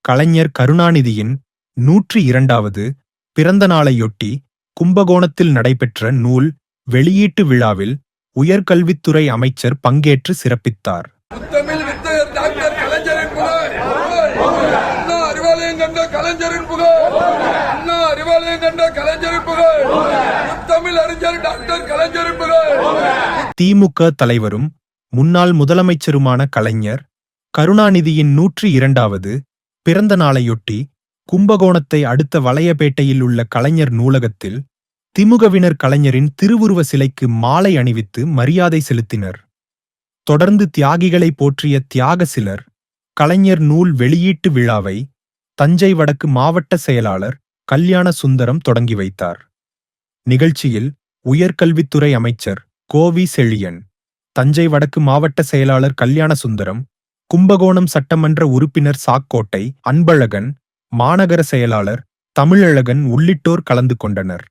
கலைஞர் கருணாநிதியின் நூற்றி இரண்டாவது பிறந்த நாளையொட்டி கும்பகோணத்தில் நடைபெற்ற நூல் வெளியீட்டு விழாவில் உயர்கல்வித்துறை அமைச்சர் பங்கேற்று சிறப்பித்தார். அறிவாலயம் கண்ட கலைஞரின் புகழ். அண்ணா அறிஞர் டாக்டர் கலைஞரின் புகழ். திமுக தலைவரும் முன்னாள் முதலமைச்சருமான கலைஞர் கருணாநிதியின் நூற்றி இரண்டாவது பிறந்த நாளையொட்டி கும்பகோணத்தை அடுத்த வளையபேட்டையில் உள்ள கலைஞர் நூலகத்தில் திமுகவினர் கலைஞரின் திருவுருவ சிலைக்கு மாலை அணிவித்து மரியாதை செலுத்தினர். தொடர்ந்து தியாகிகளை போற்றிய தியாக சிலர் கலைஞர் நூல் வெளியீட்டு விழாவை தஞ்சை வடக்கு மாவட்ட செயலாளர் கல்யாண சுந்தரம் தொடங்கி வைத்தார். நிகழ்ச்சியில் உயர்கல்வித்துறை அமைச்சர் கோவி செழியன் தஞ்சை வடக்கு மாவட்ட செயலாளர் கல்யாண சுந்தரம் கும்பகோணம் சட்டமன்ற உறுப்பினர் சாக்கோட்டை அன்பழகன் மாநகர செயலாளர் தமிழழகன் உள்ளிட்டோர் கலந்து கொண்டனர்.